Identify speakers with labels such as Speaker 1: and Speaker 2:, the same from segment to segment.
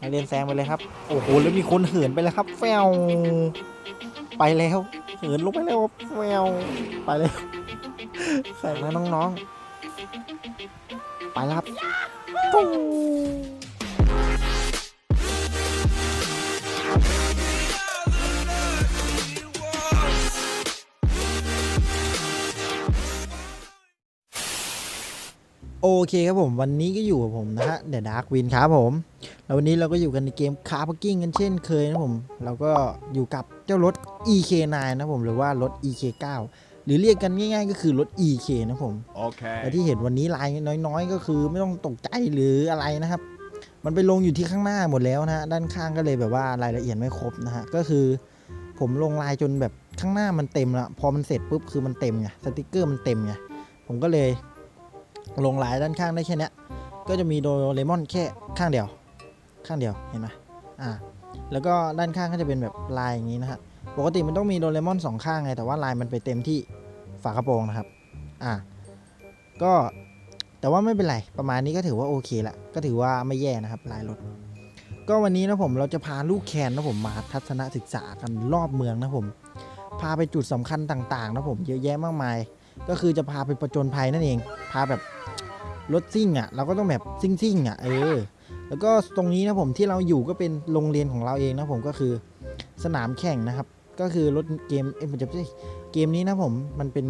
Speaker 1: นักเรียนแซงไปเลยครับ โอ้โห แล้วมีคนเหินไปแล้วครับ แฟวไปแล้ว เหินลงไปแล้วแฟวไปแล้วแซงแล้วน้องๆ ไปแล้วครับปูโอเคครับผม วันนี้ก็อยู่กับผมนะฮะเดอะดาร์กวินครับผม แล้ววันนี้เราก็อยู่กันในเกมคาร์พกิ้งกันเช่นเคยนะผม เราก็อยู่กับเจ้ารถ EK9 นะผม หรือว่ารถ EK9 หรือเรียกกันง่าย ๆ ก็คือรถ EK นะผม
Speaker 2: Okay.
Speaker 1: และที่เห็นวันนี้ลายน้อยๆ ก็คือไม่ต้องตกใจหรืออะไรนะครับ มันไปลงอยู่ที่ข้างหน้าหมดแล้วนะฮะด้านข้างก็เลยแบบว่ารายละเอียดไม่ครบนะฮะ ก็คือผมลงลายจนแบบข้างหน้ามันเต็มแล้วพอมันเสร็จปุ๊บคือมันเต็มไง สติกเกอร์มันเต็มไง ผมก็เลยลงลายด้านข้างได้แค่เนี้ยก็จะมีโดเรมอนแค่ข้างเดียว ข้างเดียวเห็นไหมอ่าแล้วก็ด้านข้างก็จะเป็นแบบลายอย่างนี้นะฮะปกติมันต้องมีโดเรมอนสองข้างไงแต่ว่าลายมันไปเต็มที่ฝากระโปรงนะครับอ่าก็แต่ว่าไม่เป็นไร ประมาณนี้ก็ถือว่าโอเคละก็ถือว่าไม่แย่นะครับลายรถ ก็วันนี้นะผมเราจะพาลูกแคนนะผมมาทัศนศึกษากันรอบเมืองนะผม พาไปจุดสำคัญต่างๆนะผมเยอะแยะมากมาย ก็คือจะพาไปประจนภัยนั่นเอง พาแบบรถซิ่งอะ เราก็ต้องแบบซิ่งๆอะเออ แล้วก็ตรงนี้นะผมที่เราอยู่ก็เป็นโรงเรียนของเราเองนะผมก็คือสนามแข่งนะครับ ก็คือรถเกมเอ้ยมันจะไม่ใช่เกมนี้นะผมมันเป็น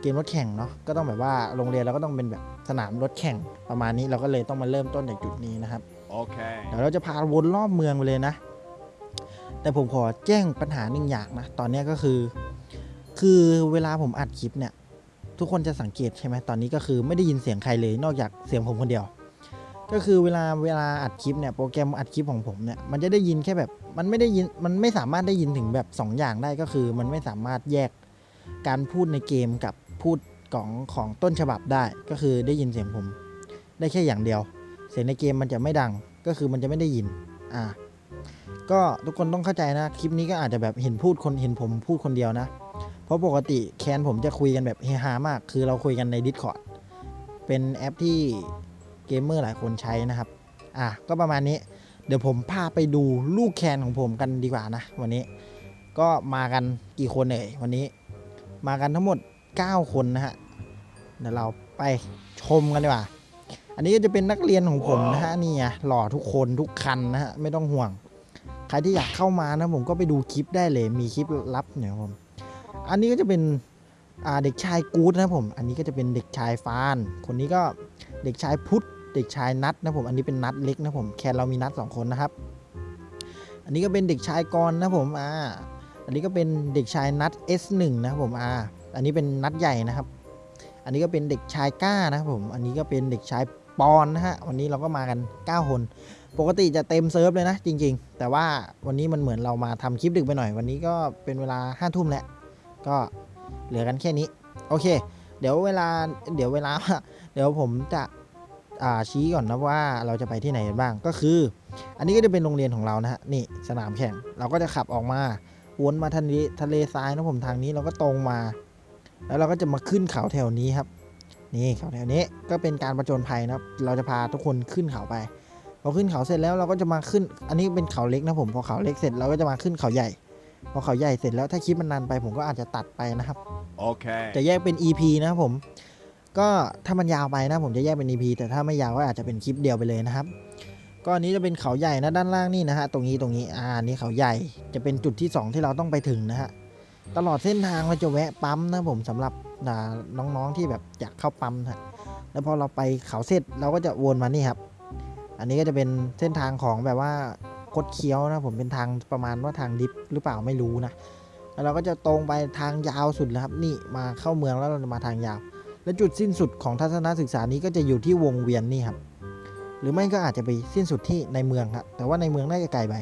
Speaker 1: เกมรถแข่งเนาะก็ต้องแบบว่าโรงเรียนเราก็ต้องเป็นแบบสนามรถแข่งประมาณนี้เราก็เลยต้องมาเริ่มต้นจากจุดนี้นะครับ
Speaker 2: Okay.
Speaker 1: เดี๋ยวเราจะพาวนรอบเมืองไปเลยนะ แต่ผมขอแจ้งปัญหาหนึ่งอย่างนะตอนเนี้ยก็คือ คือเวลาผมอัดคลิปเนี่ย ทุกคนจะสังเกตใช่ไหมตอนนี้ก็คือไม่ได้ยินเสียงใครเลยนอกจากเสียงผมคนเดียว ก็คือเวลาเวลาอัดคลิปเนี่ยโปรแกรมอัดคลิปของผมเนี่ยมันจะได้ยินแค่แบบมันไม่ได้ยินมันไม่สามารถได้ยินถึงแบบสองอย่างได้ก็คือ มันไม่สามารถแยกการพูดในเกมกับพูดของของต้นฉบับได้ ก็คือได้ยินเสียงผม ได้แค่อย่างเดียว เสียงในเกมมันจะไม่ดังก็คือมันจะไม่ได้ยินอ่าก็ทุกคนต้องเข้าใจนะคลิปนี้ก็อาจจะแบบเห็นพูดคนเห็นผมพูดคนเดียวนะ เพราะปกติแคนผมจะคุยกันแบบเฮฮามาก คือเราคุยกันใน Discord เป็นแอปที่ เกมเมอร์หลายคนใช้นะครับ อะก็ประมาณนี้ เดี๋ยวผมพาไปดูลูกแคนของผมกันดีกว่านะ วันนี้ก็มากันกี่คนเอ่ยวันนี้ มากันทั้งหมด 9 คนนะฮะเดี๋ยวเราไปชมกันดีกว่า อันนี้ก็จะเป็นนักเรียนของผมนะฮะนี่ไงหล่อทุกคนทุกคันนะฮะไม่ต้องห่วง ใครที่อยากเข้ามานะผมก็ไปดูคลิปได้เลยมีคลิปลับเนี่ยครับผมอันนี้ก็จะเป็นอ่าเด็กชายกู๊ดนะผม อันนี้ก็จะเป็นเด็กชายฟาน คนนี้ก็เด็กชายพุทธ เด็กชายนัทนะผมอันนี้เป็นนัทเล็กนะผมแคนเรามีนัทสองคนนะครับ อันนี้ก็เป็นเด็กชายกรนะผมอ่าอันนี้ก็เป็นเด็กชายนัท S1 นะครับผมอ่าอันนี้เป็นนัทใหญ่นะครับ อันนี้ก็เป็นเด็กชายก้านะครับผมอันนี้ก็เป็นเด็กชายปอนนะฮะวันนี้เราก็มากัน 9 คน ปกติจะเต็มเซิร์ฟเลยนะจริง ๆ แต่ว่าวันนี้มันเหมือนเรามาทำคลิปดึกไปหน่อย วันนี้ก็เป็นเวลา5้าทุ่มแล้วก็เหลือกันแค่นี้ โอเค เดี๋ยวเวลาเดี๋ยวเวลา เดี๋ยวผมจะ ชี้ก่อนนะว่าเราจะไปที่ไหนกันบ้างก็คือ อันนี้ก็จะเป็นโรงเรียนของเรานะฮะนี่สนามแข่งเราก็จะขับออกมาวนมาทะเลทะเลทรายนะผมทางนี้เราก็ตรงมา แล้วเราก็จะมาขึ้นเขาแถวนี้ครับ นี่เขาแถวนี้ก็เป็นการประจนภัยนะครับเราจะพาทุกคนขึ้นเขาไปพอขึ้นเขาเสร็จแล้วเราก็จะมาขึ้น อันนี้เป็นเขาเล็กนะผมพอเขาเล็กเสร็จเราก็จะมาขึ้นเขาใหญ่พอเขาใหญ่เสร็จแล้วถ้าคลิปมันนานไปผมก็อาจจะตัดไปนะครับ
Speaker 2: Okay.
Speaker 1: จะแยกเป็น EP นะครับผม ก็ถ้ามันยาวไปนะผมจะแยกเป็น EP แต่ถ้าไม่ยาวก็อาจจะเป็นคลิปเดียวไปเลยนะครับ ก็อันนี้จะเป็นเขาใหญ่นะด้านล่างนี่นะฮะตรงนี้ตรงนี้อ่านี่เขาใหญ่จะเป็นจุดที่ 2 ที่เราต้องไปถึงนะฮะตลอดเส้นทางเราจะแวะปั๊มนะผมสำหรับน้องๆที่แบบอยากเข้าปั๊มนะฮะแล้วพอเราไปเขาเสร็จเราก็จะวนมานี่ครับ อันนี้ก็จะเป็นเส้นทางของแบบว่าคดเคี้ยวนะผมเป็นทางประมาณว่าทางดิฟหรือเปล่าไม่รู้นะแล้วเราก็จะตรงไปทางยาวสุดเลยครับ นี่มาเข้าเมืองแล้วเราจะมาทางยาว และจุดสิ้นสุดของทัศนศึกษานี้ก็จะอยู่ที่วงเวียนนี่ครับ หรือไม่ก็อาจจะไปสิ้นสุดที่ในเมืองครับแต่ว่าในเมืองน่าจะไกลไป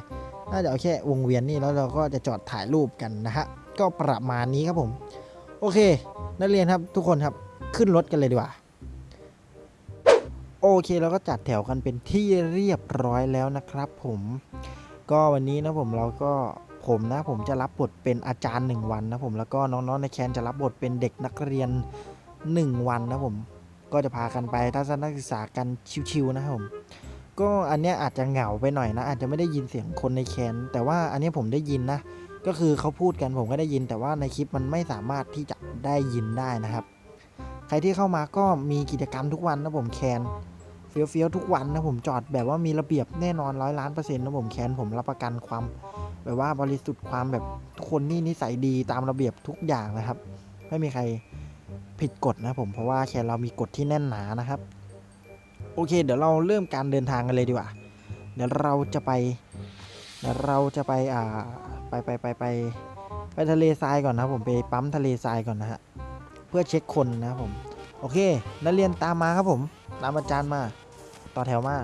Speaker 1: น่าจะเอาแค่วงเวียนนี่แล้วเราก็จะจอดถ่ายรูปกันนะฮะก็ประมาณนี้ครับผม โอเค นักเรียนครับทุกคนครับขึ้นรถกันเลยดีกว่าโอเคเราก็จัดแถวกันเป็นที่เรียบร้อยแล้วนะครับ ผม ก็วันนี้นะผมเราก็ผมนะผมจะรับบทเป็นอาจารย์ 1 วันนะผมแล้วก็น้องๆในแคนจะรับบทเป็นเด็กนักเรียน 1 วันนะผม ก็จะพากันไปทัศนศึกษากันชิวๆนะครับผม ก็อันเนี้ยอาจจะเหงาไปหน่อยนะ อาจจะไม่ได้ยินเสียงคนในแคนแต่ว่าอันนี้ผมได้ยินนะ ก็คือเขาพูดกันผมก็ได้ยิน แต่ว่าในคลิปมันไม่สามารถที่จะได้ยินได้นะครับ ใครที่เข้ามาก็มีกิจกรรมทุกวันนะผมแคนเฟี้ยวเฟี้ยวๆทุกวันนะผมจอดแบบว่ามีระเบียบแน่นอนร้อยล้านเปอร์เซ็นต์นะผมแคนผมรับประกันความแบบว่าบริสุทธิ์ความแบบทุกคนนี่นิสัยดีตามระเบียบทุกอย่างนะครับ ไม่มีใคร ผิดกฎนะผมเพราะว่าแคนเรามีกฎที่แน่นหนานะครับ โอเค เดี๋ยวเราเริ่มการเดินทางกันเลยดีกว่า เดี๋ยวเราจะไปเดี๋ยวเราจะไปอ่าไปไปไปไปไปทะเลทรายก่อนนะผมไปปั๊มทะเลทรายก่อนนะฮะเพื่อเช็คคนนะผม โอเค นักเรียนตามมาครับผมตามอาจารย์มา ต่อแถวมา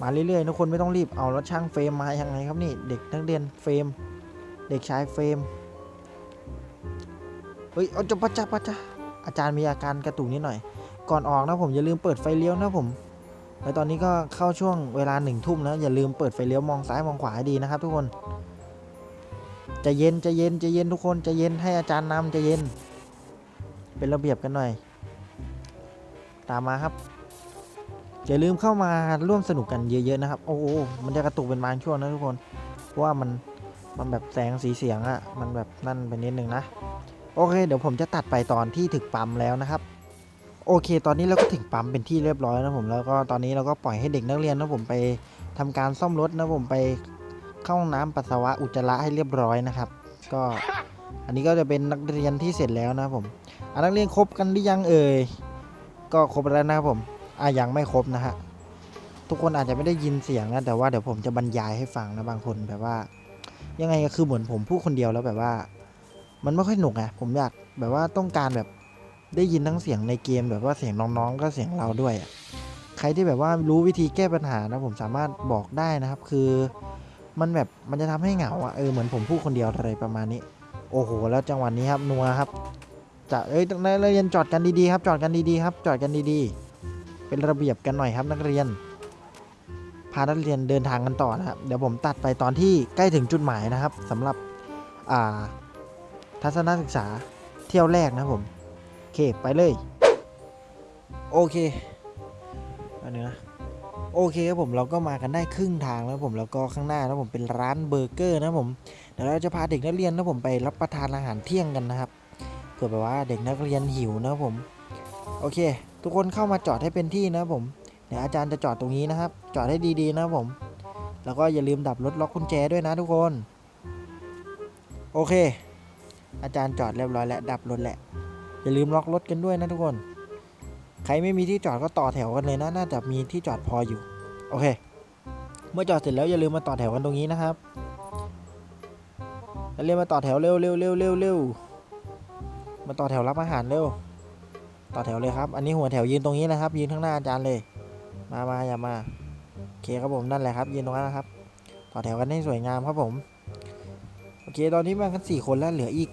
Speaker 1: มาเรื่อยๆทุกคนไม่ต้องรีบเอาแล้วช่างเฟรมมายังไงครับนี่ เด็กนักเรียนเฟรม เด็กชายเฟรม เฮ้ยเอาจะปะจ้าปะจ้าอาจารย์มีอาการกระตุกนิดหน่อย ก่อนออกนะผมอย่าลืมเปิดไฟเลี้ยวนะผมแล้วตอนนี้ก็เข้าช่วงเวลาหนึ่งทุ่มนะอย่าลืมเปิดไฟเลี้ยวมองซ้ายมองขวาให้ดีนะครับ ทุกคนจะเย็นจะเย็นจะเย็นทุกคนจะเย็นให้อาจารย์นำจะเย็น เป็นระเบียบกันหน่อย ตามมาครับอย่าลืมเข้ามาร่วมสนุกกันเยอะๆนะครับ โอ้โหมันจะกระตุกเป็นบางช่วงนะทุกคนเพราะว่ามันมันแบบแสงสีเสียงอะมันแบบนั่นไปนิดนึงนะ โอเค เดี๋ยวผมจะตัดไปตอนที่ถึงปั๊มแล้วนะครับ โอเค ตอนนี้เราก็ถึงปั๊มเป็นที่เรียบร้อยนะผมแล้วก็ตอนนี้เราก็ปล่อยให้เด็กนักเรียนนะผมไปทำการซ่อมรถนะผมไปเข้าห้องน้ำปัสสาวะอุจจาระให้เรียบร้อยนะครับ ก็อันนี้ก็จะเป็นนักเรียนที่เสร็จแล้วนะผมอะนักเรียนครบกันหรือยังเอ่ยก็ครบแล้วนะครับผมอะยังไม่ครบนะฮะทุกคนอาจจะไม่ได้ยินเสียงนะแต่ว่าเดี๋ยวผมจะบรรยายให้ฟังนะบางคนแบบว่า ยังไงก็คือเหมือนผมพูดคนเดียวแล้วแบบว่า มันไม่ค่อยหนุกไงผมอยากแบบว่าต้องการแบบได้ยินทั้งเสียงในเกมแบบว่าเสียงน้องๆ ก็เสียงเราด้วยอะใครที่แบบว่ารู้วิธีแก้ปัญหานะผมสามารถบอกได้นะครับ คือมันแบบมันจะทำให้เหงาอะเออเหมือนผมพูดคนเดียวอะไรประมาณนี้ โอ้โห แล้วจังหวะนี้ครับนัวครับจะเอ้ยนักเรียนจอดกันดีๆครับจอดกันดีๆครับ จอดกันดีๆ เป็นระเบียบกันหน่อยครับนักเรียน พานักเรียนเดินทางกันต่อนะครับเดี๋ยวผมตัดไปตอนที่ใกล้ถึงจุดหมายนะครับสำหรับอ่า ทัศนศึกษาเที่ยวแรกนะผมโอเคไปเลย โอเคอันนี้นะโอเคครับผมเราก็มากันได้ครึ่งทางแล้วผมแล้วก็ข้างหน้านะผมเป็นร้านเบอร์เกอร์นะผมเดี๋ยวเราจะพาเด็กนักเรียนนะผมไปรับประทานอาหารเที่ยงกันนะครับเผื่อแบบว่าเด็กนักเรียนหิวนะผมโอเค ทุกคนเข้ามาจอดให้เป็นที่นะผมเดี๋ยวอาจารย์จะจอดตรงนี้นะครับ จอดให้ดีๆนะผม แล้วก็อย่าลืมดับรถล็อกกุญแจด้วยนะทุกคน โอเค อาจารย์จอดเรียบร้อยแล้วดับรถแหละ อย่าลืมล็อกรถกันด้วยนะทุกคน ใครไม่มีที่จอดก็ต่อแถวกันเลยนะ น่าจะมีที่จอดพออยู่ โอเค เมื่อจอดเสร็จแล้วอย่าลืมมาต่อแถวกันตรงนี้นะครับอย่าลืมมาต่อแถวเร็วเร็วเร็วเร็วเร็วมาต่อแถวรับอาหารเร็ว ต่อแถวเลยครับ อันนี้หัวแถวยืนตรงนี้นะครับ ยืนข้างหน้าอาจารย์เลย มามาอย่ามาโอเคครับผมนั่นแหละครับ ยืนตรงนั้นนะครับ ต่อแถวกันให้สวยงามครับผม โอเค ตอนนี้มากันสี่คนแล้วเหลืออีก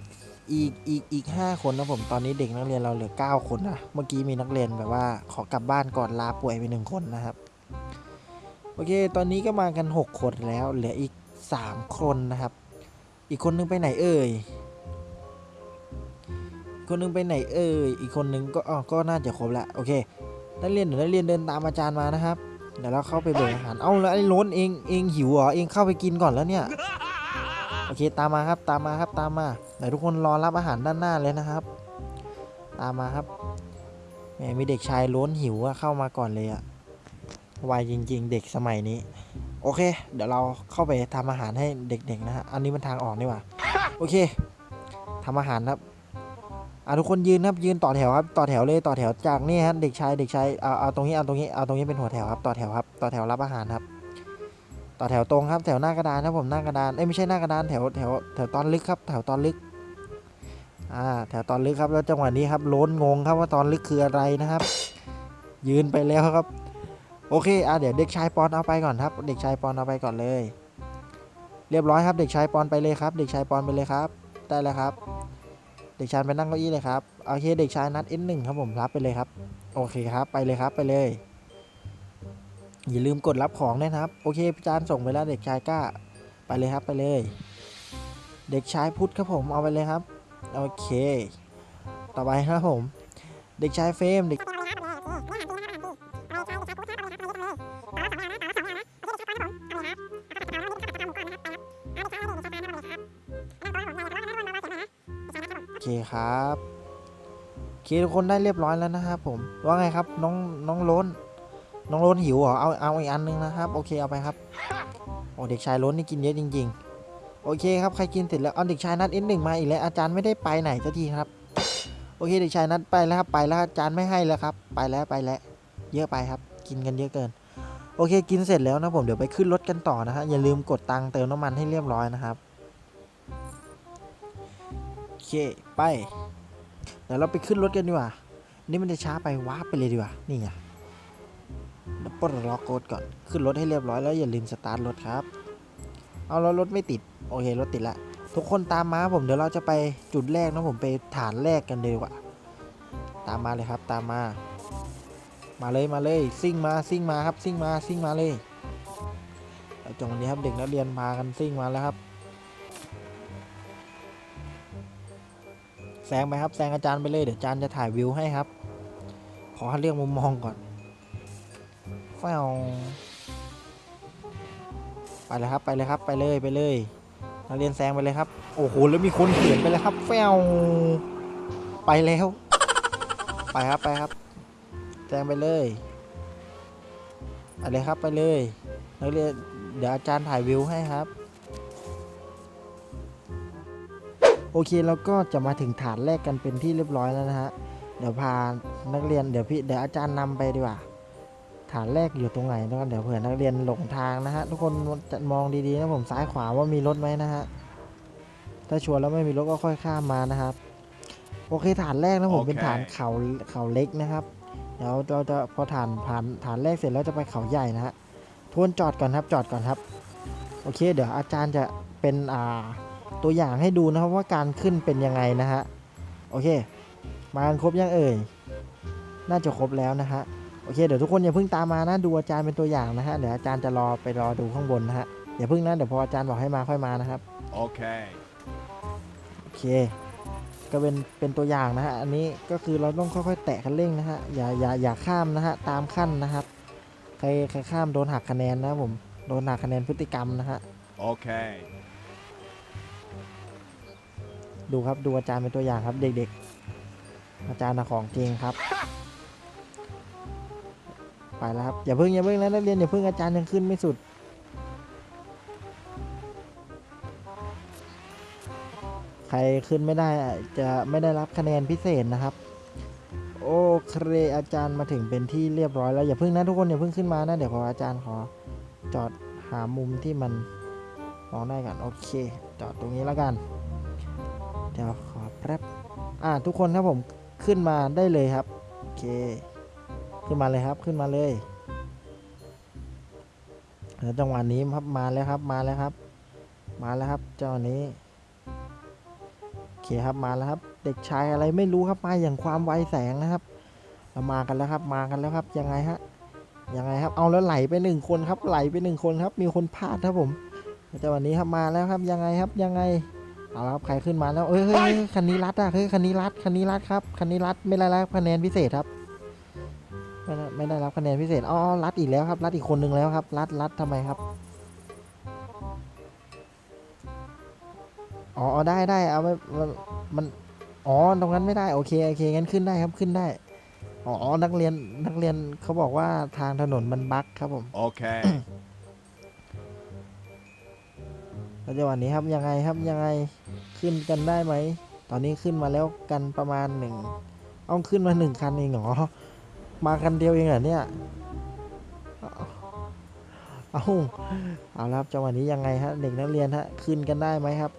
Speaker 1: อีกอีกอีกห้าคนนะผมตอนนี้เด็กนักเรียนเราเหลือเก้าคนนะเมื่อกี้มีนักเรียนแบบว่าขอกลับบ้านก่อนลาป่วยไปหนึ่งคนนะครับโอเค ตอนนี้ก็มากันหกคนแล้ว เหลืออีกสามคนนะครับ อีกคนนึงไปไหนเอ่ยคนนึงไปไหนเอ่ยอีกคนนึงก็อ๋อก็น่าจะครบละโอเคนักเรียนเดี๋ยวนักเรียนเดินตามอาจารย์มานะครับเดี๋ยวเราเข้าไปเบิกอาหารเอ้าแล้วไอ้ล้นเองเองหิวเหรอเองเข้าไปกินก่อนแล้วเนี่ยโอเคตามมาครับตามมาครับตามมา เดี๋ยวทุกคนรอรับอาหารด้านหน้าเลยนะครับ ตามมาครับแหมมีเด็กชายล้นหิวอะเข้ามาก่อนเลยอะไวจริง ๆ เด็กสมัยนี้ โอเค เดี๋ยวเราเข้าไปทำอาหารให้เด็กๆนะฮะอันนี้มันทางออกนี่หว่าโอเคทำอาหารครับอะทุกคนยืนครับยืนต่อแถวครับต่อแถวเลยต่อแถวจากนี่ฮะเด็กชายเด็กชายเอาเอาตรงนี้เอาตรงนี้เอาตรงนี้เป็นหัวแถวครับต่อแถวครับต่อแถวรับอาหารครับ ต่อแถวตรงครับแถวหน้ากระดานนะผมหน้ากระดานเอ้ยไม่ใช่หน้ากระดานแถวแถวแถวตอนลึกครับ แถวตอนลึกอ่าแถวตอนลึกครับแล้วจังหวะนี้ครับโล้นงงครับว่าตอนลึกคืออะไรนะครับ ยืนไปแล้วครับ โอเคอะเดี๋ยวเด็กชายปอนเอาไปก่อนครับ เด็กชายปอนเอาไปก่อนเลย เรียบร้อยครับ เด็กชายปอนไปเลยครับ เด็กชายปอนไปเลยครับ ได้แล้วครับ เด็กชายไปนั่งเก้าอี้เลยครับโอเคเด็กชายนัด N1 ครับผมรับไปเลยครับ โอเคครับไปเลยครับไปเลย อย่าลืมกดรับของด้นะครับ โอเคพี่จารณ์ส่งไปแล้วเด็กชายก้าไปเลยครับไปเลย เด็กชายพุทธครับผมเอาไปเลยครับ โอเค ต่อไปครับผม เด็กชายเฟมเด็กโอเคครับโอเคทุกคนได้เรียบร้อยแล้วนะครับผม ว่าไงครับน้องน้องล้น น้องล้นหิวเหรอ เอา เอาอีกอันนึงนะครับ โอเค เอาไปครับ โอ้ เด็กชายล้นนี่กินเยอะจริง ๆ โอเคครับ ใครกินเสร็จแล้ว เอาเด็กชายนัดเอ็นหนึ่งมาอีกแล้ว อาจารย์ไม่ได้ไปไหนสักทีครับ โอเค เด็กชายนัดไปแล้วครับ ไปแล้ว อาจารย์ไม่ให้แล้วครับ ไปแล้ว ไปแล้ว เยอะไปครับ กินกันเยอะเกิน โอเค กินเสร็จแล้วนะผม เดี๋ยวไปขึ้นรถกันต่อนะฮะ อย่าลืมกดตังค์เติมน้ำมันให้เรียบร้อยนะครับ โอเค ไป เดี๋ยวเราไปขึ้นรถกันดีกว่า นี่มันจะช้าไปว้าร์ปไปเลยดีกว่า นี่ไง ดี๋ยวปลล็อกโกดก่อน ขึ้นรถให้เรียบร้อยแล้วอย่าลืมสตาร์ทรถครับ เอาแล้วรถไม่ติด โอเค รถติดละ ทุกคนตามมาผมเดี๋ยวเราจะไปจุดแรกนะผมไปฐานแรกกันเลยดีกว่าตามมาเลยครับตามมา มาเลยมาเลยซิ่งมาซิ่งมาครับซิ่งมาซิ่งมาเลยเอาจงวันนี้ครับเด็กนักเรียนพากันซิ่งมาแล้วครับแซงไปครับแซงอาจารย์ไปเลยเดี๋ยวอาจารย์จะถ่ายวิวให้ครับ ขอให้เรียกมุมมองก่อน แฟวไปเลยครับไปเลยครับไปเลยไปเลยนักเรียนแซงไปเลยครับ โอ้โหแล้วมีคนเขียนไปเลยครับ แฟวไปแล้ว ไปครับไปครับแซงไปเลยไปเลยครับไปเลยนักเรียนเดี๋ยวอาจารย์ถ่ายวิวให้ครับ โอเคแล้วก็จะมาถึงฐานแรกกันเป็นที่เรียบร้อยแล้วนะฮะเดี๋ยวพานักเรียนเดี๋ยวพี่เดี๋ยวอาจารย์นำไปดีกว่า ฐานแรกอยู่ตรงไหนนะครับเดี๋ยวเผื่อนักเรียนหลงทางนะฮะทุกคนจะมองดีๆนะผมซ้ายขวาว่ามีรถไหมนะฮะถ้าชัวร์แล้วไม่มีรถก็ค่อยข้ามมานะครับ โอเคฐานแรกนะผม
Speaker 2: โอเค
Speaker 1: เป็นฐานเขาเขาเล็กนะครับเดี๋ยวเราจะพอฐานผ่านฐานแรกเสร็จแล้วจะไปเขาใหญ่นะฮะทวนจอดก่อนครับจอดก่อนครับโอเค เดี๋ยวอาจารย์จะเป็นอ่าตัวอย่างให้ดูนะครับว่าการขึ้นเป็นยังไงนะฮะโอเค มากันครบยังเอ่ยน่าจะครบแล้วนะฮะ โอเคเดี๋ยวทุกคนอย่าเพิ่งตามมานะดูอาจารย์เป็นตัวอย่างนะฮะเดี๋ยวอาจารย์จะรอไปรอดูข้างบนนะฮะอย่าเพิ่งนะเดี๋ยวพออาจารย์บอกให้มาค่อยมานะครับ
Speaker 2: Okay.
Speaker 1: โอเค ก็เป็นเป็นตัวอย่างนะฮะอันนี้ก็คือเราต้องค่อยๆ แตะคันเร่งนะฮะอย่าอย่าอย่าข้ามนะฮะตามขั้นนะครับใครใครข้ามโดนหักคะแนนนะครับผมโดนหักคะแนนพฤติกรรมนะฮะ
Speaker 2: Okay.
Speaker 1: ดูครับดูอาจารย์เป็นตัวอย่างครับเด็กๆ อาจารย์นะของจริงครับ ไปแล้วครับ อย่าเพิ่งอย่าเพิ่งนะนักเรียนอย่าเพิ่งอาจารย์ยังขึ้นไม่สุด ใครขึ้นไม่ได้จะไม่ได้รับคะแนนพิเศษนะครับ โอเคอาจารย์มาถึงเป็นที่เรียบร้อยแล้วอย่าเพิ่งนะทุกคนอย่าเพิ่งขึ้นมานะเดี๋ยวขออาจารย์ขอจอดหามุมที่มันมองได้ก่อนโอเค จอดตรงนี้แล้วกัน เดี๋ยวขอแป๊บอ่าทุกคนครับผมขึ้นมาได้เลยครับ โอเค ขึ้นมาเลยครับขึ้นมาเลยแล้วจังหวะนี้ครับมาแล้วครับมาแล้วครับ มาแล้วครับจังหวะนี้โอเคครับมาแล้วครับ เด็กชายอะไรไม่รู้ครับมาอย่างความไวแสงนะครับเรามากันแล้วครับมากันแล้วครับยังไงฮะยังไงครับเอาแล้วไหลไปหนึ่งคนครับไหลไปหนึ่งคนครับ มีคนพลาดครับผมแต่วันนี้ครับมาแล้วครับยังไงครับยังไงเอาละครับใครขึ้นมาแล้วเอ้ยเฮ้ยคันนี้รัดอะเฮ้ยคันนี้รัดคันนี้รัดครับคันนี้รัดไม่ได้รับคะแนนพิเศษครับ ไม่ได้ไม่ได้รับคะแนนพิเศษ อ๋อ รัดอีกแล้วครับ รัดอีกคนหนึ่งแล้วครับ รัดรัดทำไมครับ อ๋ออ๋อได้ได้เอาไม่มันมัน อ๋อ ตรงนั้นไม่ได้ โอเค โอเค งั้นขึ้นได้ครับ ขึ้นได้ อ๋อ นักเรียน นักเรียนเขาบอกว่าทางถนนมันบั๊กครับผม
Speaker 2: Okay.
Speaker 1: แล้วจังหวะนี้ครับ ยังไงครับ ยังไง ขึ้นกันได้ไหม ตอนนี้ขึ้นมาแล้วกันประมาณหนึ่ง เอาขึ้นมาหนึ่งคันเองเหรอ มาคันเดียวเองเหรอเนี่ย เอาเอาละครับจังหวะนี้ยังไงฮะเด็กนักเรียนฮะขึ้นกันได้ไหมครับ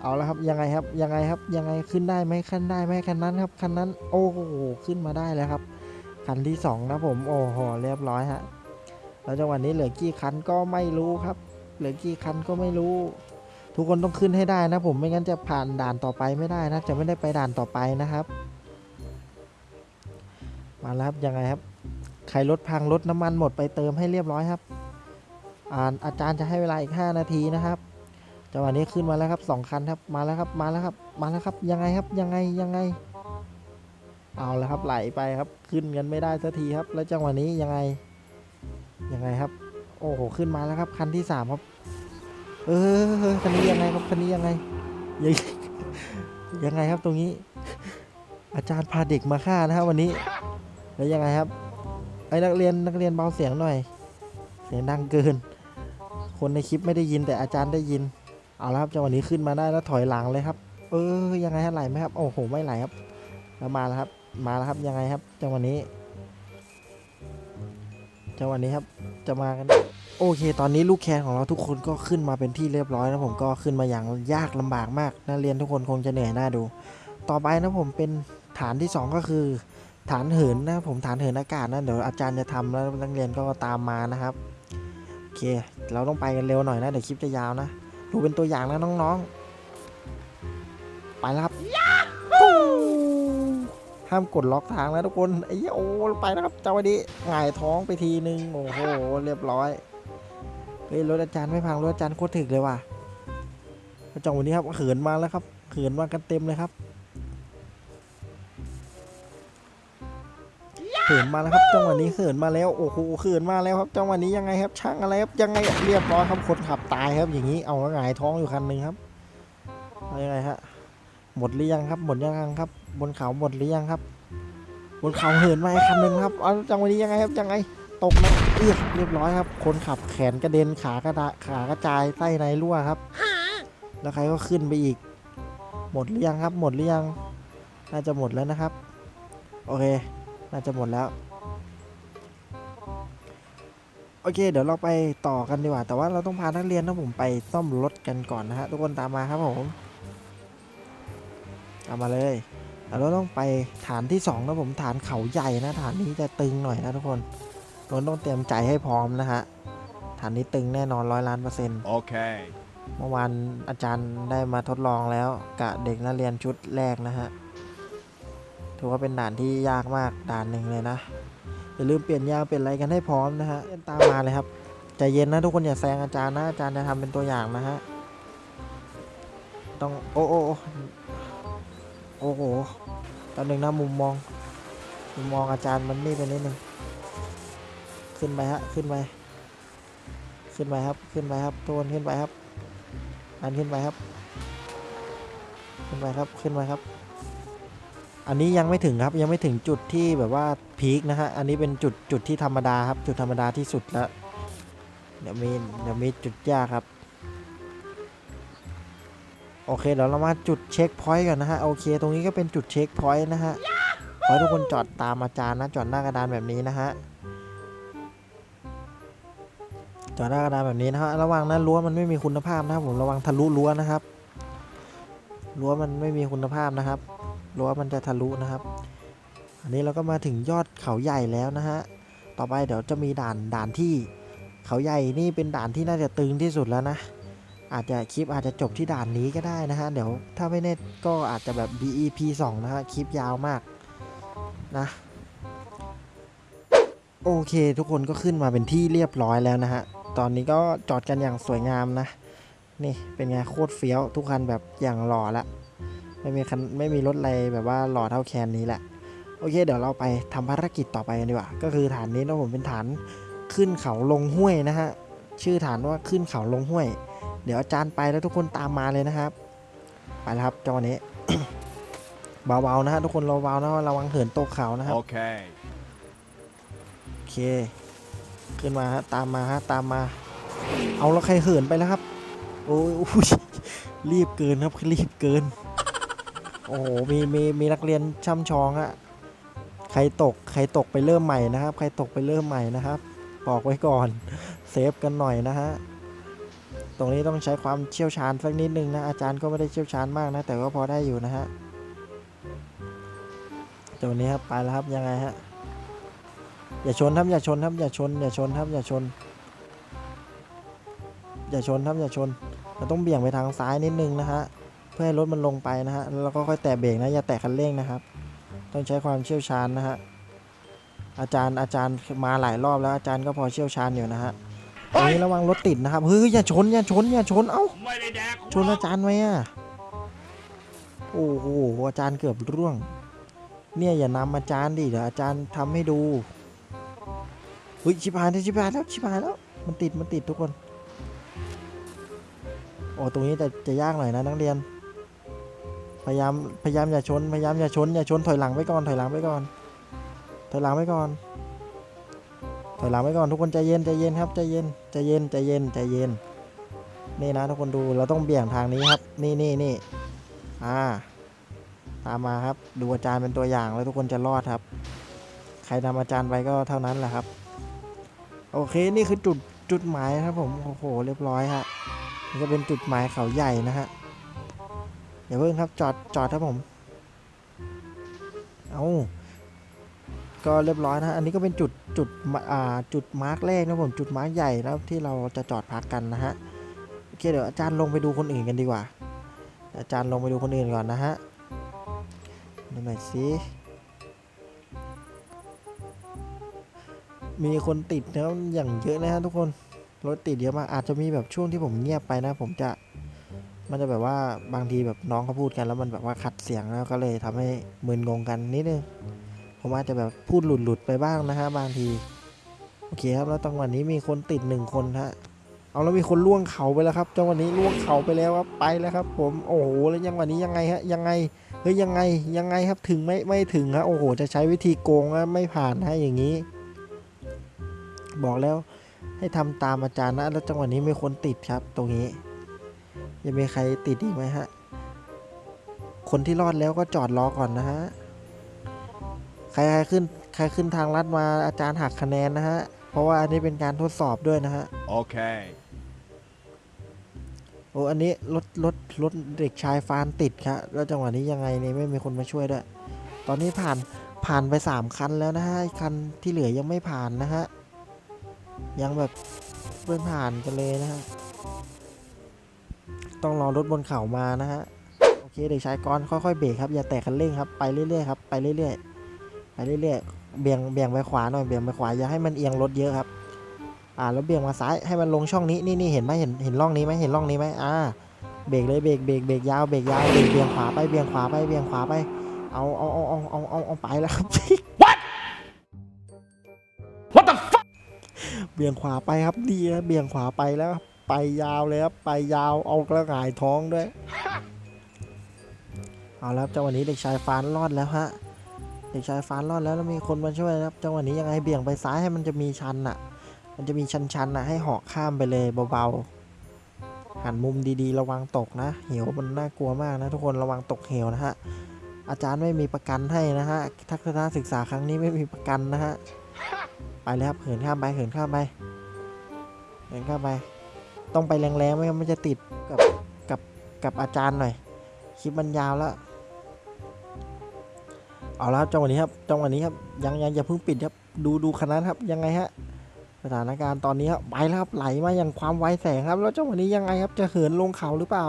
Speaker 1: เอาละครับยังไงครับยังไงครับยังไงขึ้นได้ไหมขึ้นได้ไหมคันนั้นครับคันนั้นโอ้โหขึ้นมาได้แล้วครับคันที่สองนะผมโอ้โหเรียบร้อยฮะแล้วจังหวะนี้เหลือกี่คันก็ไม่รู้ครับ เหลือกี่คันก็ไม่รู้ ทุกคนต้องขึ้นให้ได้นะผมไม่งั้นจะผ่านด่านต่อไปไม่ได้นะจะไม่ได้ไปด่านต่อไปนะครับ มาแล้วครับยังไงครับ ใครรถพังรถน้ำมันหมดไปเติมให้เรียบร้อยครับอ่าอาจารย์จะให้เวลาอีก 5 นาทีนะครับจังหวะนี้ขึ้นมาแล้วครับสองคันครับมาแล้วครับมาแล้วครับมาแล้วครับยังไงครับยังไงยังไง เอาแล้วครับไหลไปครับขึ้นกันไม่ได้สักทีครับ แล้วจังหวะนี้ยังไงยังไงครับ โอ้โหขึ้นมาแล้วครับ คันที่สามครับ เออคันนี้ยังไงครับคันนี้ยังไงยังยังไงครับตรงนี้ อาจารย์พาเด็กมาฆ่านะครับวันนี้ แล้วยังไงครับไอ้นักเรียนนักเรียนเบาเสียงหน่อย เสียงดังเกิน คนในคลิปไม่ได้ยินแต่อาจารย์ได้ยิน เอาละครับจังหวะนี้ขึ้นมาได้แล้วถอยหลังเลยครับ เออยังไงฮะไหลไหมครับโอ้โหไม่ไหลครับ แล้วมาแล้วครับ มาแล้วครับยังไงครับจังหวะนี้จังหวะนี้ครับจะมากันโอเค ตอนนี้ลูกแคนของเราทุกคนก็ขึ้นมาเป็นที่เรียบร้อยนะผมก็ขึ้นมาอย่างยากลำบากมากนักเรียนทุกคนคงจะเหนื่อยหน้าดู ต่อไปนะผมเป็นฐานที่สองก็คือ ฐานเหินนะผมฐานเหินอากาศนะเดี๋ยวอาจารย์จะทำแล้วนักเรียนก็ตามมานะครับโอเค เราต้องไปกันเร็วหน่อยนะเดี๋ยวคลิปจะยาวนะดูเป็นตัวอย่างนะน้องๆ ไปแล้วครับห้ามกดล็อกทางนะทุกคนไอ้ยโอ้ไปนะครับเจ้าวันนี้หงายท้องไปทีนึงโอ้โหเรียบร้อยเฮ้ยรถอาจารย์ไม่พังรถอาจารย์โคตรถึกเลยว่ะจังหวะนี้ครับเขินมาแล้วครับเขินมากันเต็มเลยครับ เขินมาแล้วครับจังหวะนี้เขินมาแล้วโอ้โหเขินมาแล้วครับจังหวะนี้ยังไงครับช่างอะไรครับยังไงเรียบร้อยครับคนขับตายครับอย่างนี้เอาแล้วหงายท้องอยู่คันหนึ่งครับเอายังไงฮะหมดหรือยังครับหมดยังครับ บนเขาหมดหรือยังครับ บนเขาเหินมาคันหนึ่งครับเอาจังหวะนี้ยังไงครับยังไงตกนะเอื้อเรียบร้อยครับ คนขับแขนกระเด็นขากระดาขากระจายไส้ในรั่วครับ แล้วใครก็ขึ้นไปอีก หมดหรือยังครับ หมดหรือยังน่าจะหมดแล้วนะครับ โอเค น่าจะหมดแล้ว โอเค เดี๋ยวเราไปต่อกันดีกว่า แต่ว่าเราต้องพานักเรียนนะผมไปซ่อมรถกันก่อนนะฮะ ทุกคนตามมาครับผมตามมาเลยแล้วเราต้องไปฐานที่สองนะผมฐานเขาใหญ่นะฐานนี้จะตึงหน่อยนะทุกคนทุกคนต้องเตรียมใจให้พร้อมนะฮะฐานนี้ตึงแน่นอนร้อยล้านเปอร์เซ็นต์
Speaker 2: Okay.
Speaker 1: เมื่อวานอาจารย์ได้มาทดลองแล้วกะเด็กนักเรียนชุดแรกนะฮะ ถือว่าเป็นด่านที่ยากมากด่านหนึ่งเลยนะอย่าลืมเปลี่ยนยางเปลี่ยนอะไรกันให้พร้อมนะฮะเล่นตามมาเลยครับใจเย็นนะทุกคนอย่าแซงอาจารย์นะอาจารย์จะทำเป็นตัวอย่างนะฮะต้องโอ้โอ้โอ้โอ้โหตอนหนึ่งนะมุมมอง มุมมองอาจารย์มันนี่ไปนิดนึงขึ้นไปฮะขึ้นไปขึ้นไปครับขึ้นไปครับทุกคนขึ้นไปครับอันขึ้นไปครับ ขึ้นไปครับขึ้นไปครับ อันนี้ยังไม่ถึงครับยังไม่ถึงจุดที่แบบว่าพีคนะฮะอันนี้เป็นจุดจุดที่ธรรมดาครับ จุดธรรมดาที่สุดแล้วเดี๋ยวมีเดี๋ยวมีจุดยากครับ โอเคเดี๋ยวเรามาจุดเช็คพอยต์ก่อนนะฮะโอเค ตรงนี้ก็เป็นจุดเช็คพอยต์นะฮะขอให้ทุกคนจอดตามอาจารย์นะจอดหน้ากระดานแบบนี้นะฮะจอดหน้ากระดานแบบนี้นะฮะระวังนะรั้วมันไม่มีคุณภาพนะครับผมระวังทะลุรั้วนะครับรั้วมันไม่มีคุณภาพนะครับ รั้วมันจะทะลุนะครับ อันนี้เราก็มาถึงยอดเขาใหญ่แล้วนะฮะ ต่อไปเดี๋ยวจะมีด่านด่านที่เขาใหญ่นี่เป็นด่านที่น่าจะตึงที่สุดแล้วนะ อาจจะคลิปอาจจะจบที่ด่านนี้ก็ได้นะฮะ เดี๋ยวถ้าไม่แน่ก็อาจจะแบบ BEP 2 นะฮะคลิปยาวมากนะโอเคทุกคนก็ขึ้นมาเป็นที่เรียบร้อยแล้วนะฮะ ตอนนี้ก็จอดกันอย่างสวยงามนะ นี่เป็นไงโคตรเฟี้ยวทุกคันแบบอย่างหล่อละ ไม่มีคันไม่มีรถอะไรแบบว่าหล่อเท่าแคนนี้แหละ โอเค เดี๋ยวเราไปทำภารกิจต่อไปกันดีกว่า ก็คือฐานนี้นะผมเป็นฐานขึ้นเขาลงห้วยนะฮะ ชื่อฐานว่าขึ้นเขาลงห้วย เดี๋ยวอาจารย์ไปแล้วทุกคนตามมาเลยนะครับ ไปแล้วครับจังหวะนี้เบาๆนะฮะทุกคนเบาๆนะระวังเหินตกเขานะครับ
Speaker 2: Okay.
Speaker 1: โอเค ขึ้นมาฮะตามมาฮะตามมา เอาแล้วใครเหินไปแล้วครับ โอ้ยอุ๊ยรีบเกินครับรีบเกินโอ้โหมีมีมีนักเรียนช่ำชองฮะใครตกใครตกไปเริ่มใหม่นะครับ ใครตกไปเริ่มใหม่นะครับ บอกไว้ก่อนเซฟกันหน่อยนะฮะตรงนี้ต้องใช้ความเชี่ยวชาญสักนิดนึงนะอาจารย์ก็ไม่ได้เชี่ยวชาญมากนะแต่ก็พอได้อยู่นะฮะตัวนี้ครับไปแล้วครับยังไงฮะอย่าชนครับอย่าชนครับอย่าชนอย่าชนครับอย่าชนอย่าชนครับอย่าชนเราต้องเบี่ยงไปทางซ้ายนิดนึงนะฮะ เพื่อให้รถมันลงไปนะฮะ แล้วก็ค่อยแตะเบรกนะ อย่าแตะคันเร่งนะครับ ต้องใช้ความเชี่ยวชาญนะฮะ อาจารย์อาจารย์มาหลายรอบแล้วอาจารย์ก็พอเชี่ยวชาญอยู่นะฮะตรงนี้ระวังรถติดนะครับ เฮ้ยอย่าชนอย่าชนอย่าชน เอ้า
Speaker 2: ไม่ได้แดก
Speaker 1: ชนอาจารย์ไหมอะ โอ้โหอาจารย์เกือบร่วง เนี่ยอย่านำอาจารย์ดิเดี๋ยวอาจารย์ทำให้ดูเฮ้ยชิบหายแล้วชิบหายแล้วชิบหายแล้วมันติดมันติดทุกคน โอ้ตรงนี้จะจะยากหน่อยนะนักเรียน พยายามพยายามอย่าชนพยายามอย่าชนอย่าชนถอยหลังไปก่อนถอยหลังไปก่อน ถอยหลังไปก่อน ถอยหลังไปก่อนทุกคนใจเย็นใจเย็นครับใจเย็นใจเย็นใจเย็นใจเย็น นี่นะทุกคนดูเราต้องเบี่ยงทางนี้ครับ นี่นี่นี่อ่าตามมาครับดูอาจารย์เป็นตัวอย่างแล้วทุกคนจะรอดครับ ใครนำอาจารย์ไปก็เท่านั้นแหละครับ โอเคนี่คือจุดจุดหมายครับผมโอ้โหเรียบร้อยฮะนี่ก็เป็นจุดหมายเขาใหญ่นะฮะ อย่าเพิ่งครับจอดจอดครับผม เอาก็เรียบร้อยนะฮะอันนี้ก็เป็นจุดจุดอ่าจุดมาร์กแรกนะผมจุดมาร์กใหญ่แล้วที่เราจะจอดพักกันนะฮะโอเคเดี๋ยวอาจารย์ลงไปดูคนอื่นกันดีกว่า อาจารย์ลงไปดูคนอื่นก่อนนะฮะดูหน่อยสิมีคนติดแล้วอย่างเยอะนะฮะทุกคนรถติดเยอะมากอาจจะมีแบบช่วงที่ผมเงียบไปนะ ผมจะ มันจะแบบว่าบางทีแบบน้องเขาพูดกันแล้วมันแบบว่าขัดเสียงแล้วก็เลยทำให้มึนงงกันนิดนึงผมอาจจะแบบพูดหลุดๆไปบ้างนะฮะบางทีโอเคครับแล้วจังหวะนี้มีคนติดหนึ่งคนฮะเอาแล้วมีคนล่วงเขาไปแล้วครับจังหวะนี้ล่วงเขาไปแล้วครับไปแล้วครับ ผมโอ้โหแล้วยังวันนี้ยังไงฮะยังไงเฮ้ยยังไงยังไงครับถึงไม่ไม่ถึงฮะโอ้โห จะใช้วิธีโกงฮะไม่ผ่านฮะอย่างนี้ บอกแล้วให้ทำตามอาจารย์นะแล้วจังหวะนี้มีคนติดครับตรงนี้ ยังมีใครติดอีกไหมฮะ คนที่รอดแล้วก็จอดรอก่อนนะฮะ ใครใครขึ้นใครขึ้นทางลัดมาอาจารย์หักคะแนนนะฮะ เพราะว่าอันนี้เป็นการทดสอบด้วยนะฮะ
Speaker 2: Okay.
Speaker 1: โอ้อันนี้รถรถรถเด็กชายฟานติดครับแล้วจังหวะนี้ยังไงเนี่ยไม่มีคนมาช่วยด้วย ตอนนี้ผ่านผ่านไปสามคันแล้วนะฮะอีกคันที่เหลือยังไม่ผ่านนะฮะ ยังแบบเพิ่งผ่านกันเลยนะฮะ ต้องรอรถบนเขามานะฮะโอเคเด็กชายกรค่อยๆเบรกครับอย่าแตะคันเร่งครับไปเรื่อยๆครับไปเรื่อยๆไปเรื่อยๆเบี่ยงเบี่ยงไปขวาหน่อยเบี่ยงไปขวาอย่าให้มันเอียงรถเยอะครับอ่าแล้วเบี่ยงมาซ้ายให้มันลงช่องนี้นี่นี่เห็นไหมเห็นเห็นร่องนี้ไหมเห็นร่องนี้ไหมอ่าเบรกเลยเบรกเบรกเบรกยาวเบรกยาวเบรกเบี่ยงขวาไปเบี่ยงขวาไปเบี่ยงขวาไปเอาเอาเอาเอาเอาเอาเอาไปแล้วครับ
Speaker 2: What the fuck?
Speaker 1: เบี่ยงขวาไปครับดีนะเบี่ยงขวาไปแล้วครับ ไปยาวเลยครับไปยาวเอากระหายท้องด้วย เอาแล้วครับจังหวะนี้เด็กชายฟานรอดแล้วฮะเด็กชายฟานรอดแล้วแล้วมีคนมาช่วยนะครับจังหวะนี้ยังไงเบี่ยงไปซ้ายให้มันจะมีชันอะมันจะมีชันๆน่ะให้หาะข้ามไปเลยเบาๆหันมุมดีๆ ระวังตกนะ เหวมันน่ากลัวมากนะทุกคนระวังตกเหวนะฮะอาจารย์ไม่มีประกันให้นะฮะทัศนศึกษาครั้งนี้ไม่มีประกันนะฮะไปเลยครับเหินข้ามไปเหินข้ามไปเหินข้ามไป ต้องไปแรงๆไม่งั้นมันจะติดกับกับกับอาจารย์หน่อย คลิปมันยาวแล้วเอาละครับจังหวะนี้ครับจังหวะนี้ครับยังยังอย่าเพิ่งปิดครับดูดูคันนั้นครับยังไงฮะสถานการณ์ตอนนี้ครับไปแล้วครับไหลมาอย่างความไวแสงครับ แล้วจังหวะนี้ยังไงครับจะเหินลงเขาหรือเปล่า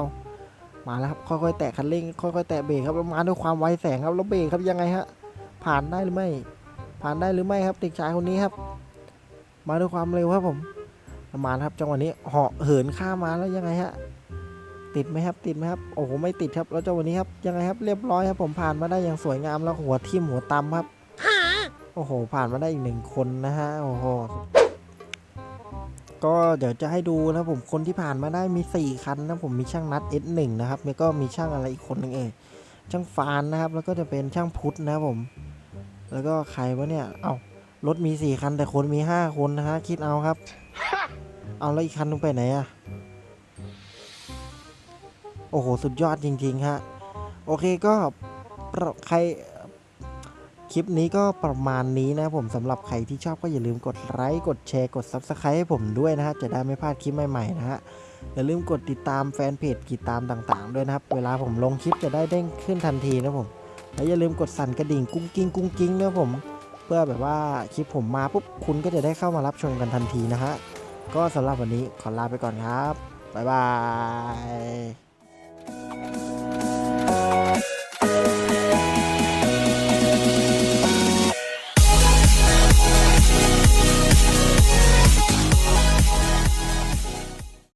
Speaker 1: มาแล้วครับค่อยๆแตะคันเร่งค่อยๆแตะเบรกครับแล้วมาด้วยความไวแสงครับแล้วเบรกครับยังไงฮะผ่านได้หรือไม่ ผ่านได้หรือไม่ครับเด็กชายคนนี้ครับ มาด้วยความเร็วครับผม มาแล้วครับ จังหวะนี้เหาะเหินข้ามมาแล้วยังไงฮะติดไหมครับ ติดไหมครับ โอ้โห ไม่ติดครับ แล้วจังหวะนี้ครับ ยังไงครับ เรียบร้อยครับ ผมผ่านมาได้อย่างสวยงามแล้วหัวทิ่มหัวตำครับ โอ้โห ผ่านมาได้อีกหนึ่งคนนะฮะ โอ้โห ก็เดี๋ยวจะให้ดูนะผม คนที่ผ่านมาได้มี 4 คันนะผม มีช่างนัด S1 นะครับ แล้วก็มีช่างอะไรอีกคนหนึ่งเอง ช่างฟานนะครับ แล้วก็จะเป็นช่างพุทธนะครับผม แล้วก็ใครวะเนี่ย เอา้ารถมี 4 คันแต่คนมี 5 คนนะฮะ คิดเอาครับ เอาแล้วอีกคันนึงไปไหนอะโอ้โห สุดยอดจริง ๆ ฮะ โอเคก็ใครคลิปนี้ก็ประมาณนี้นะผมสำหรับใครที่ชอบก็อย่าลืมกดไลค์กดแชร์กด Subscribe ให้ผมด้วยนะฮะจะได้ไม่พลาดคลิปใหม่ๆนะฮะอย่าลืมกดติดตามแฟนเพจติดตามต่างๆ ด้วยนะครับ เวลาผมลงคลิปจะได้เด้งขึ้นทันทีนะผมและอย่าลืมกดสั่นกระดิ่งกุ้งกิ้งกุ้งกิ้งนะผม เพื่อแบบว่าคลิปผมมาปุ๊บคุณก็จะได้เข้ามารับชมกันทันทีนะฮะ ก็สำหรับวันนี้ขอลาไปก่อนครับ บ๊ายบาย